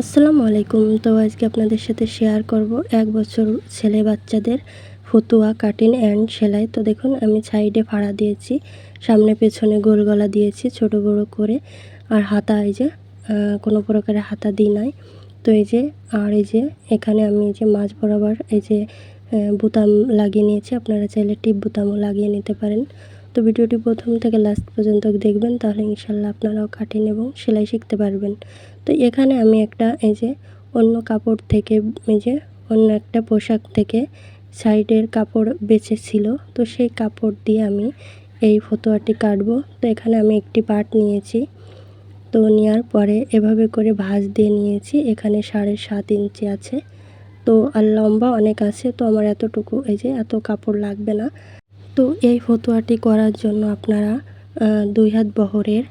আসসালামু আলাইকুম। তো আজকে আপনাদের সাথে শেয়ার করব এক বছর ছেলে বাচ্চাদের ফতুয়া কাটিং অ্যান্ড সেলাই। তো দেখুন, আমি সাইডে ফাড়া দিয়েছি, সামনে পেছনে গোল গলা দিয়েছি, ছোট বড় করে। আর হাতা এই যে কোনো প্রকারের হাতা দিই নাই। তো এই যে, আর এই যে, এখানে আমি এই যে মাছ বরাবর এই যে বোতাম লাগিয়ে নিয়েছি। আপনারা চাইলে টিপ বোতামও লাগিয়ে নিতে পারেন। তো ভিডিওটি প্রথম থেকে লাস্ট পর্যন্ত দেখবেন, তাহলে ইনশাল্লাহ আপনারাও কাটিং এবং সেলাই শিখতে পারবেন। তো এখানে আমি একটা এই যে অন্য কাপড় থেকে, এই যে অন্য একটা পোশাক থেকে সাইডের কাপড় বেঁচেছিল তো সেই কাপড় দিয়ে আমি এই ফতোয়াটি কাটবো। তো এখানে আমি একটি পার্ট নিয়েছি, তো নেওয়ার পরে এভাবে করে ভাঁজ দিয়ে নিয়েছি, এখানে সাড়ে সাত ইঞ্চি আছে। তো আর লম্বা অনেক আছে, তো আমার এতটুকু এই যে এত কাপড় লাগবে না। তো এই ফতুয়াটি করার জন্য আপনারা দুই হাত বহরের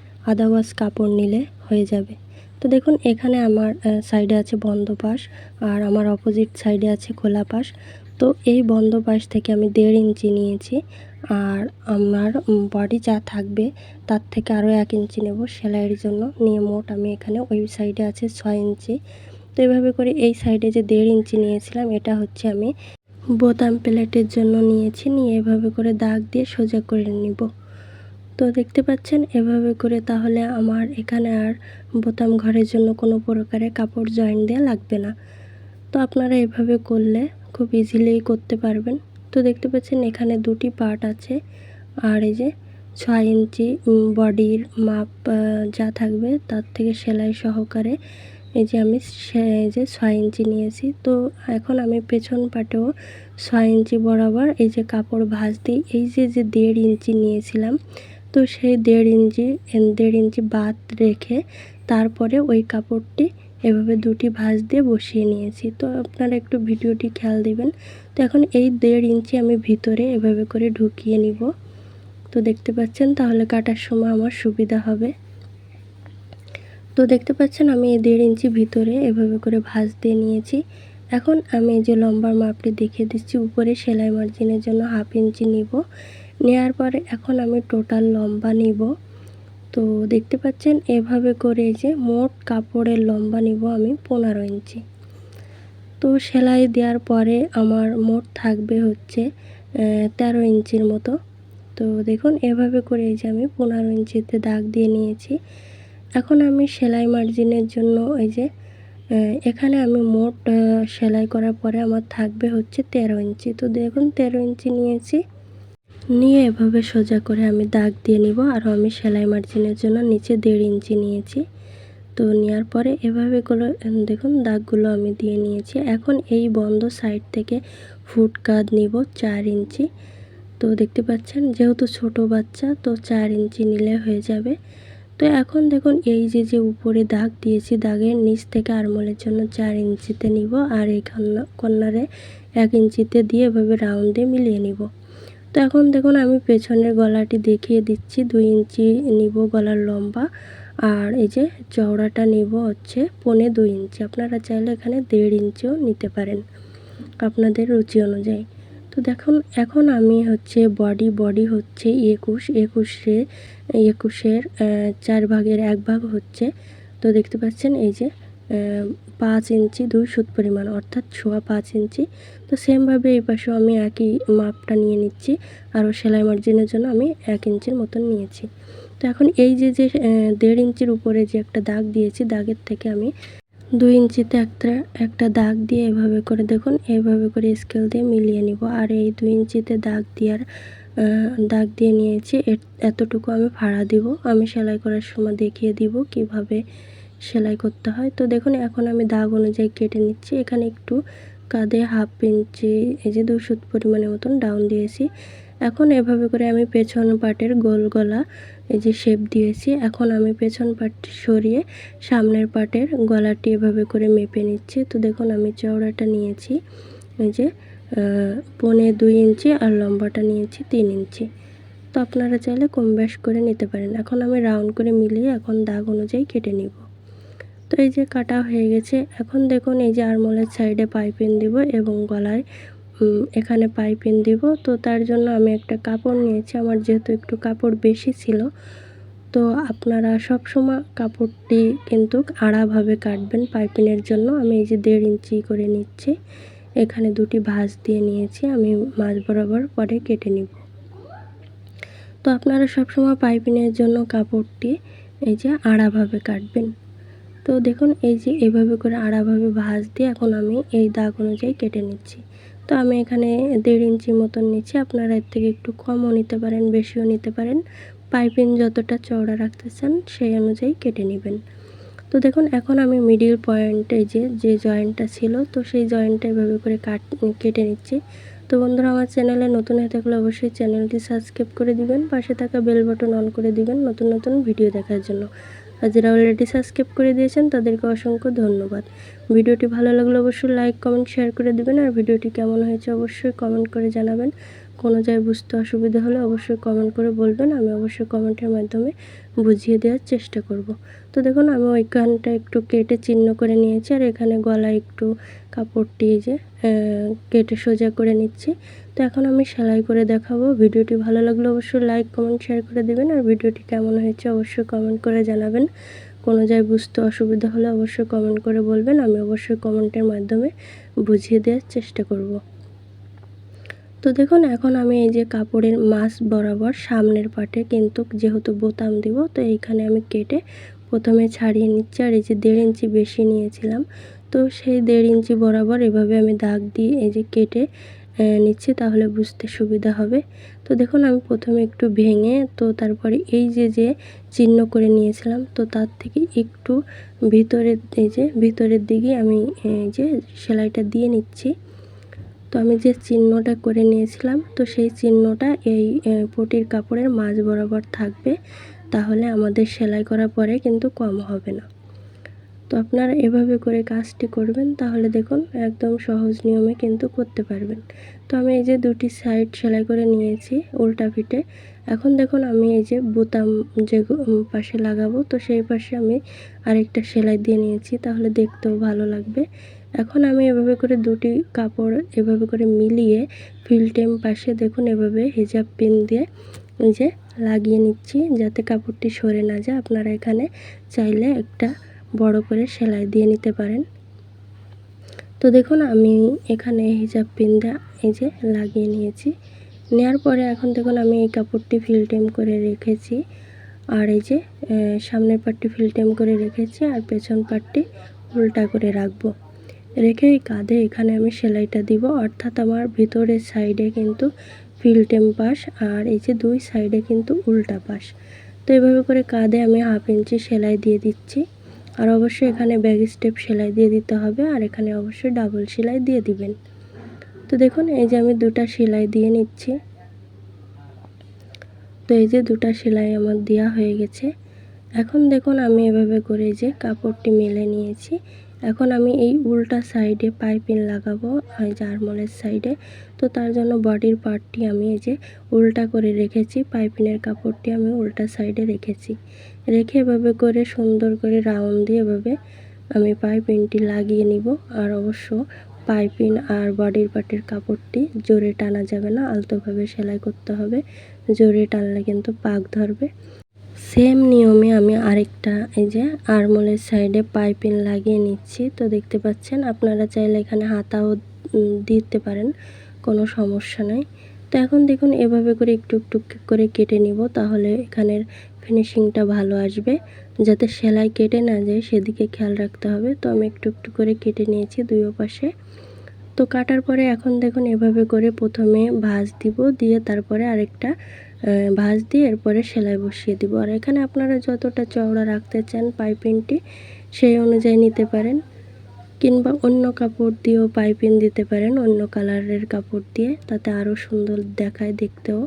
গজ কাপড় নিলে হয়ে যাবে। তো দেখুন, এখানে আমার সাইডে আছে বন্ধ পাশ আর আমার অপোজিট সাইডে আছে খোলা পাশ। তো এই বন্ধ পাশ থেকে আমি দেড় ইঞ্চি নিয়েছি আর আমার বডি যা থাকবে তার থেকে আরও এক ইঞ্চি নেব। সেলাইয়ের জন্য নিয়ে মোট আমি এখানে ওই সাইডে আছে ছয় ইঞ্চি। তো এইভাবে করে এই সাইডে যে দেড় ইঞ্চি নিয়েছিলাম, এটা হচ্ছে আমি বোতাম প্লেটের জন্য নিয়েছি, নিয়ে এভাবে করে দাগ দিয়ে সোজা করে নিব। তো দেখতে পাচ্ছেন, এভাবে করে তাহলে আমার এখানে আর বোতাম ঘরের জন্য কোনো প্রকারে কাপড় জয়েন দেওয়া লাগবে না। তো আপনারা এভাবে করলে খুব ইজিলি করতে পারবেন। তো দেখতে পাচ্ছেন, এখানে দুটি পার্ট আছে। আর এই যে ছয় ইঞ্চি বডির মাপ যা থাকবে তার থেকে সেলাই সহকারে এই যে আমি এই যে ছয় ইঞ্চি নিয়েছি। তো এখন আমি পেছন পাটেও ছয় ইঞ্চি বরাবর এই যে কাপড় ভাঁজ দিই এই যে যে দেড় ইঞ্চি নিয়েছিলাম, তো সেই দেড় ইঞ্চি দেড় ইঞ্চি বাদ রেখে তারপরে ওই কাপড়টি এভাবে দুটি ভাঁজ দিয়ে বসিয়ে নিয়েছি। তো আপনারা একটু ভিডিওটি খেয়াল দিবেন। তো এখন এই দেড় ইঞ্চি আমি ভিতরে এভাবে করে ঢুকিয়ে নিব। তো দেখতে পাচ্ছেন, তাহলে কাটার সময় আমার সুবিধা হবে। তো দেখতে পাচ্ছেন আমি এই দেড় ইঞ্চি ভিতরে এভাবে করে ভাঁজ দিয়ে নিয়েছি। এখন আমি যে লম্বার মাপটি দেখিয়ে দিচ্ছি, উপরে সেলাই মার্জিনের জন্য হাফ ইঞ্চি নিব। নেওয়ার পরে এখন আমি টোটাল লম্বা নিব। তো দেখতে পাচ্ছেন এভাবে করে যে মোট কাপড়ের লম্বা নিব আমি পনেরো ইঞ্চি। তো সেলাই দেওয়ার পরে আমার মোট থাকবে হচ্ছে তেরো ইঞ্চির মতো। তো দেখুন এভাবে করে যে আমি পনেরো ইঞ্চিতে দাগ দিয়ে নিয়েছি। এখন আমি সেলাই মার্জিনের জন্য এই যে এখানে আমি মোট সেলাই করার পরে আমার থাকবে হচ্ছে তেরো ইঞ্চি। তো দেখুন, তেরো ইঞ্চি নিয়েছি। নিয়ে এভাবে সোজা করে আমি দাগ দিয়ে নিব। আর আমি সেলাই মার্জিনের জন্য নিচে দেড় ইঞ্চি নিয়েছি। তো নেওয়ার পরে এভাবে করে দেখুন, দাগগুলো আমি দিয়ে নিয়েছি। এখন এই বন্ধ সাইড থেকে ফুট কাঁধ নিব চার ইঞ্চি। তো দেখতে পাচ্ছেন, যেহেতু ছোট বাচ্চা, তো চার ইঞ্চি নিলে হয়ে যাবে। তো এখন দেখুন, এই যে যে উপরে দাগ দিয়েছি, দাগের নিচ থেকে আরমোলের জন্য চার ইঞ্চিতে নিব আর এই কন্যা কর্নারে এক ইঞ্চিতে দিয়ে এভাবে রাউন্ডে মিলিয়ে নিব। তো এখন দেখুন, আমি পেছনের গলাটি দেখিয়ে দিচ্ছি। দুই ইঞ্চি নিব গলার লম্বা আর এই যে চওড়াটা নিব হচ্ছে পনে দুই ইঞ্চি। আপনারা চাইলে এখানে দেড় ইঞ্চিও নিতে পারেন। আপনাদের রুচি অনুযায়ী। তো দেখুন, এখন আমি হচ্ছে বডি বডি হচ্ছে একুশ, একুশে, একুশের চার ভাগের এক ভাগ হচ্ছে। তো দেখতে পাচ্ছেন এই যে পাঁচ ইঞ্চি দুই সুত পরিমাণ, অর্থাৎ ছোয়া পাঁচ ইঞ্চি। তো সেমভাবে এই পাশেও আমি একই মাপটা নিয়ে নিচ্ছি, আরও সেলাই মার্জিনের জন্য আমি এক ইঞ্চির মতন নিয়েছি। তো এখন এই যে যে দেড় ইঞ্চির উপরে যে একটা দাগ দিয়েছি, দাগের থেকে আমি দুই ইঞ্চিতে একটা একটা দাগ দিয়ে এভাবে করে দেখুন, এভাবে করে স্কেল দিয়ে মিলিয়ে নিব। আর এই দুই ইঞ্চিতে দাগ দেওয়ার দাগ দিয়ে নিয়েছি এতটুকু আমি ভাড়া দিব। আমি সেলাই করার সময় দেখিয়ে দিব কীভাবে সেলাই করতে হয়। তো দেখুন, এখন আমি দাগ অনুযায়ী কেটে নিচ্ছি। এখানে একটু কাঁধে হাফ ইঞ্চি, এই যে দুশো পরিমাণের মতন ডাউন দিয়েছি। এখন এভাবে করে আমি পেছন পাটের গোল গলা এই যে শেপ দিয়েছি, এখন আমি পেছন পাটটি সরিয়ে সামনের পাটের গলাটি এভাবে করে মেপে নিচ্ছি। তো দেখুন, আমি চওড়াটা নিয়েছি, এই যে পনে দুই ইঞ্চি আর লম্বাটা নিয়েছি তিন ইঞ্চি। তো আপনারা চাইলে কম বেশ করে নিতে পারেন। এখন আমি রাউন্ড করে মিলিয়ে এখন দাগ অনুযায়ী কেটে নিব। তো এই যে কাটা হয়ে গেছে, এখন দেখুন, এই যে আরমোলের সাইডে পাইপিং দিব এবং গলায় এখানে পাইপিং দিব। তো তার জন্য আমি একটা কাপড় নিয়েছি। আমার যেহেতু একটু কাপড় বেশি ছিল, তো আপনারা সব সময় কাপড়টি কিন্তু আড়াভাবে কাটবেন পাইপিনের জন্য। আমি এই যে দেড় ইঞ্চি করে নিচ্ছি। এখানে দুটি ভাঁজ দিয়ে নিয়েছি। আমি মাছ বরাবর পরে কেটে নিব। তো আপনারা সব সময় পাইপিনের জন্য কাপড়টি এই যে আড়াভাবে কাটবেন। তো দেখুন, এই যে এইভাবে করে আড়াভাবে ভাঁজ দিয়ে এখন আমি এই দাগ অনুযায়ী কেটে নিচ্ছি। তো আমি এখানে দেড় ইঞ্চি মতন নিচ্ছি। আপনারা এর থেকে একটু কমও নিতে পারেন, বেশিও নিতে পারেন। পাইপিং যতটা চওড়া রাখতে চান সেই অনুযায়ী কেটে নেবেন। তো দেখুন, এখন আমি মিডিল পয়েন্টে যে যে জয়েন্টটা ছিল, তো সেই জয়েন্টটা এভাবে করে কাট, কেটে নিচ্ছি। তো বন্ধুরা, আমার চ্যানেলে নতুন হয়ে থাকলে অবশ্যই চ্যানেলটি সাবস্ক্রাইব করে দিবেন, পাশে থাকা বেল বাটন অন করে দিবেন নতুন নতুন ভিডিও দেখার জন্য। আর যারা অলরেডি সাবস্ক্রাইব করে দিয়েছেন, তাদেরকে অসংখ্য ধন্যবাদ। ভিডিওটি ভালো লাগলে অবশ্যই লাইক কমেন্ট শেয়ার করে দেবেন, আর ভিডিওটি কেমন হয়েছে অবশ্যই কমেন্ট করে জানাবেন। কোনো জায়গায় বুঝতে অসুবিধা হলে অবশ্যই কমেন্ট করে বলবেন। আমি অবশ্যই কমেন্টের মাধ্যমে বুঝিয়ে দেওয়ার চেষ্টা করব। তো দেখুন, আমি ওইখানটা একটু কেটে চিহ্ন করে নিয়েছি আর এখানে গলায় একটু কাপড়টি যে কেটে সোজা করে নিচ্ছি। তো এখন আমি সেলাই করে দেখাবো। ভিডিওটি ভালো লাগলে অবশ্যই লাইক কমেন্ট শেয়ার করে দেবেন। আর ভিডিওটি কেমন হয়েছে অবশ্যই কমেন্ট করে জানাবেন। কোনো জায়গায় বুঝতে অসুবিধা হলে অবশ্যই কমেন্ট করে বলবেন। আমি অবশ্যই কমেন্টের মাধ্যমে বুঝিয়ে দেওয়ার চেষ্টা করব। তো দেখুন, এখন আমি এই যে কাপড়ের মাছ বরাবর সামনের পাটে কিন্তু যেহেতু বোতাম দিব, তো এইখানে আমি কেটে প্রথমে ছাড়িয়ে নিচ্ছি আর এই যে দেড় ইঞ্চি বেশি নিয়েছিলাম। তো সেই দেড় ইঞ্চি বরাবর এভাবে আমি দাগ দিয়ে এই যে কেটে নিচ্ছি তাহলে বুঝতে সুবিধা হবে। তো দেখুন, আমি প্রথমে একটু ভেঙে, তো তারপরে এই যে যে চিহ্ন করে নিয়েছিলাম, তো তার থেকে একটু ভিতরের এই যে, ভিতরের দিকে আমি এই যে সেলাইটা দিয়ে নিচ্ছি। তো আমি যে চিহ্নটা করে নিয়েছিলাম, তো সেই চিহ্নটা এই পটির কাপড়ের মাঝ বরাবর থাকবে। তাহলে আমাদের সেলাই করার পরে কিন্তু কম হবে না। তো আপনারা এভাবে করে কাজটি করবেন, তাহলে দেখুন একদম সহজ নিয়মে কিন্তু করতে পারবেন। তো আমি এই যে দুটি সাইড সেলাই করে নিয়েছি উল্টা ফিটে এখন দেখুন আমি এই যে বোতাম যে পাশে লাগাবো, তো সেই পাশে আমি আরেকটা সেলাই দিয়ে নিয়েছি, তাহলে দেখতেও ভালো লাগবে। এখন আমি এভাবে করে দুটি কাপড় এভাবে করে মিলিয়ে ফিল্টেম পাশে দেখুন এভাবে হিজাব পিন দিয়ে যে লাগিয়ে নিচ্ছি যাতে কাপড়টি সরে না যায়। আপনারা এখানে চাইলে একটা বড় করে সেলাই দিয়ে নিতে পারেন। তো দেখুন আমি এখানে হিজাব পিন দিয়ে এই যে লাগিয়ে নিয়েছি। নেওয়ার পরে এখন দেখুন আমি এই কাপড়টি ফিল্টেম করে রেখেছি। আর এই যে সামনের পাটটি ফিল্টেম করে রেখেছি আর পেছন পাটটি উল্টা করে রাখব। রেখে কাঁধে এখানে আমি সেলাইটা দিব। অর্থাৎ আমার ভিতরের সাইডে কিন্তু ফিলটেম পাশ আর এই যে দুই সাইডে কিন্তু উল্টা পাশ তো এভাবে করে কাঁধে আমি হাফ ইঞ্চি সেলাই দিয়ে দিচ্ছি। আর অবশ্যই এখানে ব্যাগ স্টেপ সেলাই দিয়ে দিতে হবে আর এখানে অবশ্যই ডাবল সেলাই দিয়ে দিবেন। তো দেখুন, এই যে আমি দুটা সেলাই দিয়ে নিচ্ছি। তো এই যে দুটা সেলাই আমার দেওয়া হয়ে গেছে। এখন দেখুন, আমি এভাবে করে যে কাপড়টি মেলে নিয়েছি। এখন আমি এই উল্টা সাইডে পাইপিং লাগাবো যে সাইডে তো তার জন্য বডির পার্টটি আমি এই যে উল্টা করে রেখেছি পাইপিনের কাপড়টি আমি উল্টা সাইডে রেখেছি। রেখে এভাবে করে সুন্দর করে রাউন্ড দিয়ে এভাবে আমি পাইপিংটি লাগিয়ে নিব। আর অবশ্য পাইপিং আর বডির পার্টের কাপড়টি জোরে টানা যাবে না, আলতোভাবে সেলাই করতে হবে। জোরে টানলে কিন্তু পাক ধরবে। সেম নিয়মে আমি আরেকটা, এই যে আরমোলের সাইডে পাইপিং লাগিয়ে নিচ্ছি। তো দেখতে পাচ্ছেন, আপনারা চাইলে এখানে হাতাও দিতে পারেন, কোনো সমস্যা নাই। তো এখন দেখুন, এভাবে করে একটু একটু করে কেটে নিব, তাহলে এখানের ফিনিশিংটা ভালো আসবে। যাতে সেলাই কেটে না যায়, সেদিকে খেয়াল রাখতে হবে। তো আমি একটু একটু করে কেটে নিয়েছি দুই পাশে তো কাটার পরে এখন দেখুন, এভাবে করে প্রথমে ভাঁজ দিব, দিয়ে তারপরে আরেকটা ভাঁজ দিয়ে এরপরে সেলাই বসিয়ে দিব। আর এখানে আপনারা যতটা চওড়া রাখতে চান পাইপিংটি, সেই অনুযায়ী নিতে পারেন। কিংবা অন্য কাপড় দিয়েও পাইপিং দিতে পারেন অন্য কালারের কাপড় দিয়ে, তাতে আরও সুন্দর দেখায় দেখতেও।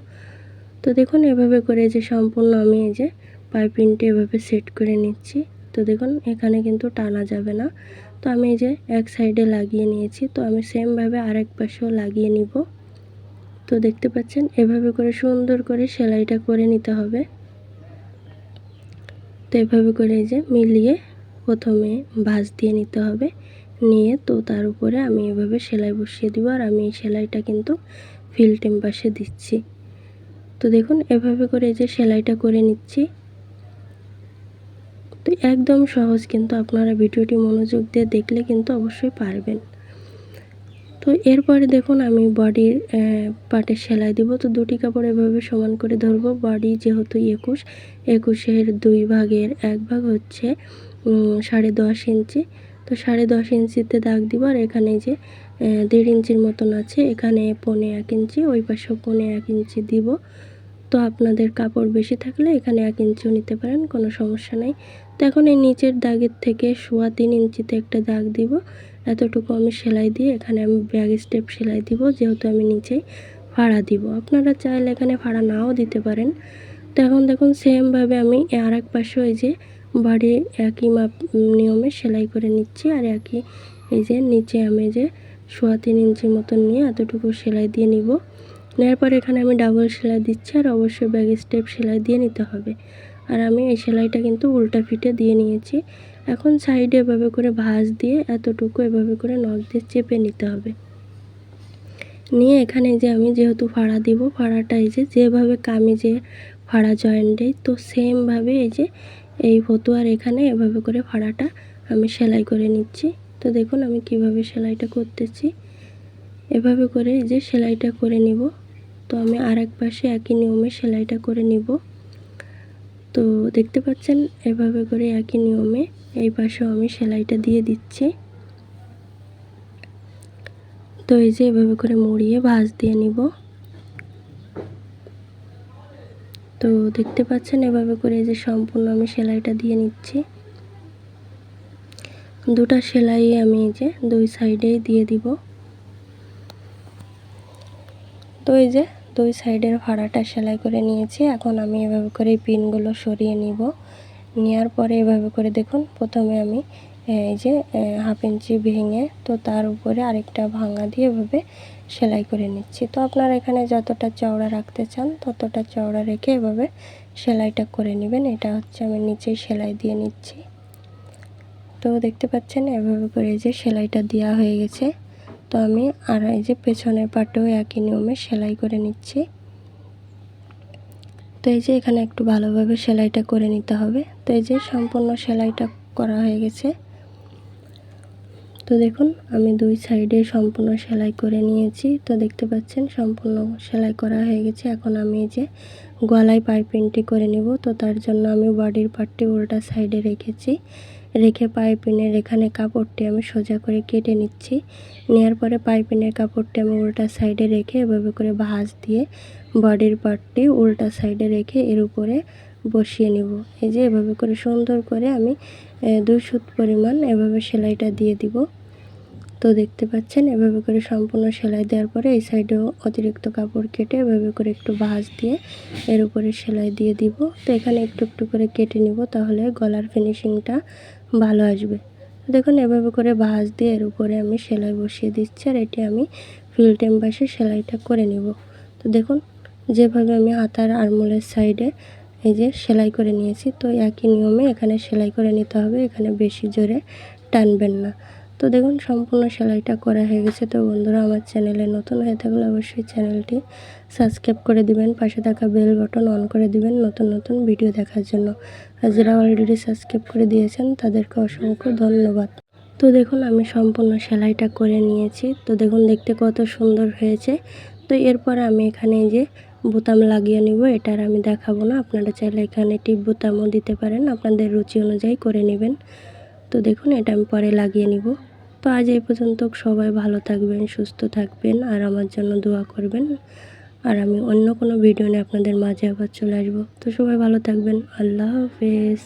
তো দেখুন, এভাবে করে যে সম্পূর্ণ আমি এই যে পাইপিংটি এভাবে সেট করে নিচ্ছি। তো দেখুন, এখানে কিন্তু টানা যাবে না। তো আমি এই যে এক সাইডে লাগিয়ে নিয়েছি। তো আমি সেমভাবে আরেক পাশেও লাগিয়ে নিব। তো দেখতে পাচ্ছেন, এভাবে করে সুন্দর করে সেলাইটা করে নিতে হবে। তো এভাবে করে যে মিলিয়ে প্রথমে ভাঁজ দিয়ে নিতে হবে। নিয়ে তো তার উপরে আমি এভাবে সেলাই বসিয়ে দিব আর আমি এই সেলাইটা কিন্তু ফিল পাশে দিচ্ছি। তো দেখুন, এভাবে করে যে সেলাইটা করে নিচ্ছি। তো একদম সহজ কিন্তু আপনারা ভিডিওটি মনোযোগ দিয়ে দেখলে কিন্তু অবশ্যই পারবেন। তো এরপরে দেখুন আমি বডির পাটের সেলাই দিব। তো দুটি কাপড় এভাবে সমান করে ধরবো। বডি যেহেতু একুশ, একুশের দুই ভাগের এক ভাগ হচ্ছে সাড়ে দশ ইঞ্চি। তো সাড়ে দশ ইঞ্চিতে দাগ দিব আর এখানে যে দেড় ইঞ্চির মতন আছে, এখানে পনে এক ইঞ্চি, ওই পাশেও পনে এক ইঞ্চি দিব। তো আপনাদের কাপড় বেশি থাকলে এখানে এক ইঞ্চিও নিতে পারেন, কোনো সমস্যা নেই। তো এখন এই নিচের দাগের থেকে সোয়া তিন ইঞ্চিতে একটা দাগ দিব। এতটুকু আমি সেলাই দিয়ে এখানে আমি ব্যাগ স্টেপ সেলাই দিব, যেহেতু আমি নিচেই ফাড়া দিব। আপনারা চাইলে এখানে ফাড়া নাও দিতে পারেন। তো এখন দেখুন, সেমভাবে আমি আর এক পাশে ওই যে বাড়ি একই মাপ নিয়মে সেলাই করে নিচ্ছি। আর একই এই যে নিচে আমি যে সোয়া তিন ইঞ্চি মতন নিয়ে এতটুকু সেলাই দিয়ে নিব। নেওয়ার পর এখানে আমি ডাবল সেলাই দিচ্ছি, আর অবশ্যই ব্যাগ স্টেপ সেলাই দিয়ে নিতে হবে। আর আমি এই সেলাইটা কিন্তু উল্টা ফিটে দিয়ে নিয়েছি। এখন সাইডে এভাবে করে ভাঁজ দিয়ে এতটুকু এভাবে করে নখ দিয়ে চেপে নিতে হবে। নিয়ে এখানে যে আমি যেহেতু ফাড়া দিব ফাড়াটা এই যে, যেভাবে কামিজে ফাড়া জয়েন্ট দেই, তো সেমভাবে এই যে, এই ফতুয়ার এখানে এভাবে করে ফাড়াটা আমি সেলাই করে নিচ্ছি। তো দেখুন আমি কীভাবে সেলাইটা করতেছি। এভাবে করে এই যে সেলাইটা করে নিব। তো আমি আর এক পাশে একই নিয়মে সেলাইটা করে নিব। তো দেখতে পাচ্ছেন, এভাবে করে একই নিয়মে এই পাশেও আমি সেলাইটা দিয়ে দিচ্ছি। তো এই যে এভাবে করে মুড়িয়ে ভাঁজ দিয়ে নিব। তো দেখতে পাচ্ছেন, এভাবে করে এই যে সম্পূর্ণ আমি সেলাইটা দিয়ে নিচ্ছি। দুটা সেলাই আমি এই যে দুই সাইডেই দিয়ে দিব। তো এই যে দুই সাইডের ভাড়াটা সেলাই করে নিয়েছি। এখন আমি এভাবে করে পিনগুলো সরিয়ে নিব। নেওয়ার পরে এভাবে করে দেখুন, প্রথমে আমি এই যে হাফ ইঞ্চি ভেঙে, তো তার উপরে আরেকটা ভাঙা দিয়ে এভাবে সেলাই করে নিচ্ছি। তো আপনারা এখানে যতটা চওড়া রাখতে চান, ততটা চওড়া রেখে এভাবে সেলাইটা করে নেবেন। এটা হচ্ছে আমি নিচেই সেলাই দিয়ে নিচ্ছি। তো দেখতে পাচ্ছেন, এভাবে করে যে সেলাইটা দেওয়া হয়ে গেছে। তো আমি আর এই যে পেছনের পাটেও একই নিয়মে সেলাই করে নিচ্ছি। তো এই যে এখানে একটু ভালোভাবে সেলাইটা করে নিতে হবে। তো এই যে সম্পূর্ণ সেলাইটা করা হয়ে গেছে। তো দেখুন, আমি দুই সাইডে সম্পূর্ণ সেলাই করে নিয়েছি। তো দেখতে পাচ্ছেন, সম্পূর্ণ সেলাই করা হয়ে গেছে। এখন আমি এই যে গলায় পাইপিংটি করে নিব। তো তার জন্য আমি বডির পার্টটি উল্টা সাইডে রেখেছি। রেখে পাইপিনের এখানে কাপড়টি আমি সোজা করে কেটে নিচ্ছি। নেওয়ার পরে পাইপিনের কাপড়টি আমি উল্টা সাইডে রেখে এভাবে করে ভাঁজ দিয়ে বডির পার্টটি উল্টা সাইডে রেখে এর উপরে বসিয়ে নেব। এই যে এভাবে করে সুন্দর করে আমি দুই সুত পরিমাণ এভাবে সেলাইটা দিয়ে দিব। তো দেখতে পাচ্ছেন, এভাবে করে সম্পূর্ণ সেলাই দেওয়ার পরে এই সাইডেও অতিরিক্ত কাপড় কেটে এভাবে করে একটু ভাঁজ দিয়ে এর উপরে সেলাই দিয়ে দিব। তো এখানে একটু একটু করে কেটে নিব তাহলে গলার ফিনিশিংটা ভালো আসবে। দেখুন, এভাবে করে ভাঁজ দিয়ে এর উপরে আমি সেলাই বসিয়ে দিচ্ছি আর এটি আমি ফিল টেম্বাসে সেলাইটা করে নেব। তো দেখুন, যেভাবে আমি হাতার আরমোলের সাইডে এই যে সেলাই করে নিয়েছি, তো একই নিয়মে এখানে সেলাই করে নিতে হবে, এখানে বেশি জোরে টানবেন না। তো দেখুন, সম্পূর্ণ সেলাইটা করা হয়ে গেছে। তো বন্ধুরা, আমার চ্যানেলে নতুন হয়ে থাকলে অবশ্যই চ্যানেলটি সাবস্ক্রাইব করে দিবেন, পাশে থাকা বেল বাটন অন করে দিবেন নতুন নতুন ভিডিও দেখার জন্য। আর যারা অলরেডি সাবস্ক্রাইব করে দিয়েছেন, তাদেরকে অসংখ্য ধন্যবাদ। তো দেখুন, আমি সম্পূর্ণ সেলাইটা করে নিয়েছি। তো দেখুন, দেখতে কত সুন্দর হয়েছে। তো এরপর আমি এখানে যে বোতাম লাগিয়ে নিব এটার আমি দেখাবো না। আপনারা চাইলে এখানে টিপ বোতামও দিতে পারেন। আপনাদের রুচি অনুযায়ী করে নেবেন। তো দেখুন, এটা আমি পরে লাগিয়ে নিব। তো আজ এই পর্যন্ত। সবাই ভালো থাকবেন, সুস্থ থাকবেন, আর আমার জন্য দোয়া করবেন। আর আমি অন্য কোনো ভিডিও নিয়ে আপনাদের মাঝে আবার চলে আসব। তো সবাই ভালো থাকবেন। আল্লাহ হাফেজ।